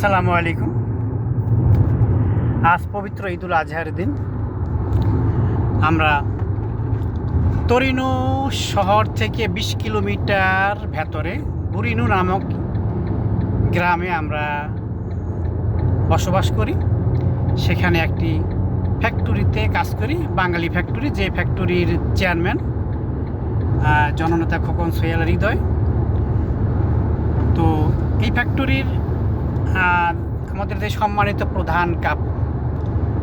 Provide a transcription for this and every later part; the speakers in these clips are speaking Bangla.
আসসালামু আলাইকুম। আজ পবিত্র ঈদুল আজহার দিন। আমরা তরিনু শহর থেকে বিশ কিলোমিটার ভেতরে বুরিনু নামক গ্রামে আমরা বসবাস করি। সেখানে একটি ফ্যাক্টরিতে কাজ করি, বাঙালি ফ্যাক্টরি, যে ফ্যাক্টরির চেয়ারম্যান জননেতা খোকন সোহেল হৃদয়। তো এই ফ্যাক্টরির আমাদের যে সম্মানিত প্রধান কাপ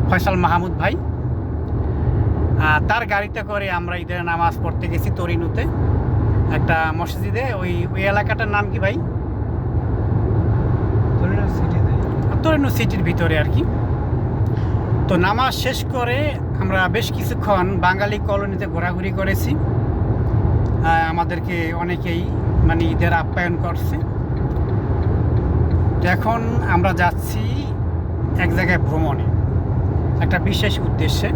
ফয়সাল মাহমুদ ভাই। তার গাড়িতে করে আমরা ঈদের নামাজ পড়তে গেছি তরিনুতে একটা মসজিদে। ওই ওই এলাকাটার নাম কি ভাই? তরিনু সিটির ভিতরে আর কি। তো নামাজ শেষ করে আমরা বেশ কিছুক্ষণ বাঙালি কলোনিতে ঘোরাঘুরি করেছি। আমাদেরকে অনেকেই মানে ঈদের আপ্যায়ন করছে। এখন আমরা যাচ্ছি এক জায়গায় ভ্রমণে, একটা বিশেষ উদ্দেশ্যে।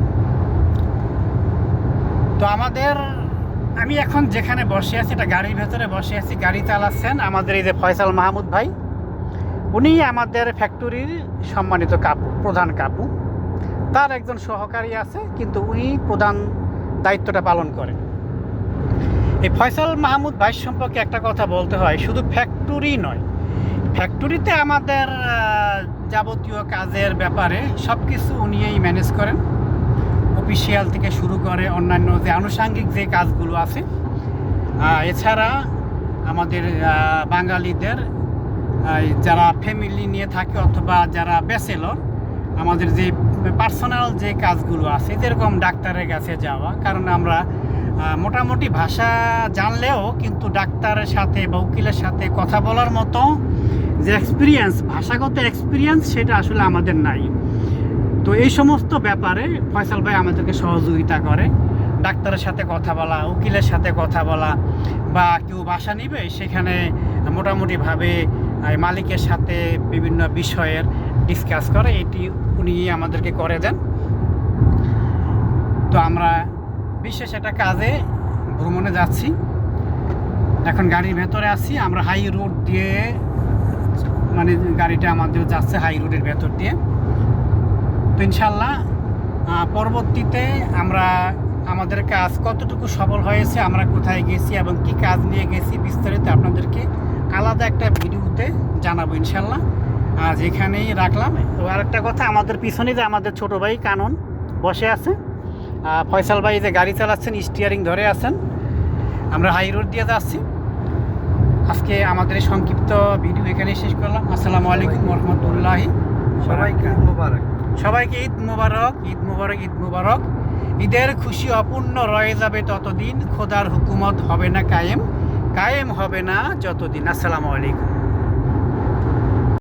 তো আমাদের, আমি এখন যেখানে বসে আছি, একটা গাড়ির ভেতরে বসে আছি, গাড়ি চালাচ্ছেন আমাদের এই যে ফয়সাল মাহমুদ ভাই। উনি আমাদের ফ্যাক্টরির সম্মানিত কাপু, প্রধান কাপু। তার একজন সহকারী আছে, কিন্তু উনি প্রধান দায়িত্বটা পালন করেন। এই ফয়সাল মাহমুদ ভাই সম্পর্কে একটা কথা বলতে হয়, শুধু ফ্যাক্টরি নয় ফ্যাক্টরিতে আমাদের যাবতীয় কাজের ব্যাপারে সব কিছু উনিই ম্যানেজ করেন। অফিসিয়াল থেকে শুরু করে অন্যান্য যে আনুষাঙ্গিক যে কাজগুলো আছে। এছাড়া আমাদের বাঙালিদের যারা ফ্যামিলি নিয়ে থাকে অথবা যারা ব্যাচেলর আমাদের যে পার্সোনাল যে কাজগুলো আছে, যেরকম ডাক্তারের কাছে যাওয়া। কারণ আমরা মোটামুটি ভাষা জানলেও কিন্তু ডাক্তারের সাথে বা উকিলের সাথে কথা বলার মতো যে এক্সপিরিয়েন্স ভাষাগত এক্সপিরিয়েন্স সেটা আসলে আমাদের নাই। তো এই সমস্ত ব্যাপারে ফয়সাল ভাই আমাদেরকে সহযোগিতা করে। ডাক্তারের সাথে কথা বলা, উকিলের সাথে কথা বলা, বা কেউ বাসা নিবে, সেখানে মোটামুটিভাবে মালিকের সাথে বিভিন্ন বিষয়ের ডিসকাস করে। এটি উনি আমাদেরকে করে দেন। তো আমরা বিশেষ একটা কাজে ভ্রমণে যাচ্ছি। এখন গাড়ির ভেতরে আছি। আমরা হাই রোড দিয়ে মানে গাড়িটা আমাদের যাচ্ছে হাই রোডের ভেতর দিয়ে। তো ইনশাল্লাহ পরবর্তীতে আমরা আমাদের কাজ কতটুকু সফল হয়েছে, আমরা কোথায় গেছি এবং কি কাজ নিয়ে গেছি বিস্তারিত আপনাদেরকে আলাদা একটা ভিডিওতে জানাব ইনশাল্লাহ আজ এখানেই রাখলাম। তো আরেকটা কথা, আমাদের পিছনে যে আমাদের ছোট ভাই কানন বসে আছে ফয়সাল ভাই যে গাড়ি চালাচ্ছেন স্টিয়ারিং ধরে আছেন, আমরা হাই রোড দিয়ে যাচ্ছি। আজকে আমাদের সংক্ষিপ্ত ভিডিও এখানে শেষ করলাম। আসসালামু আলাইকুম রহমতুল্লাহি সবাইকে মুবারক। সবাইকে ঈদ মুবারক ঈদ মুবারক ঈদ মুবারক। ঈদের খুশি অপূর্ণ রয়ে যাবে ততদিন। খোদার হুকুমত হবে না কায়েম। কায়েম হবে না যতদিন। আসসালামু আলাইকুম।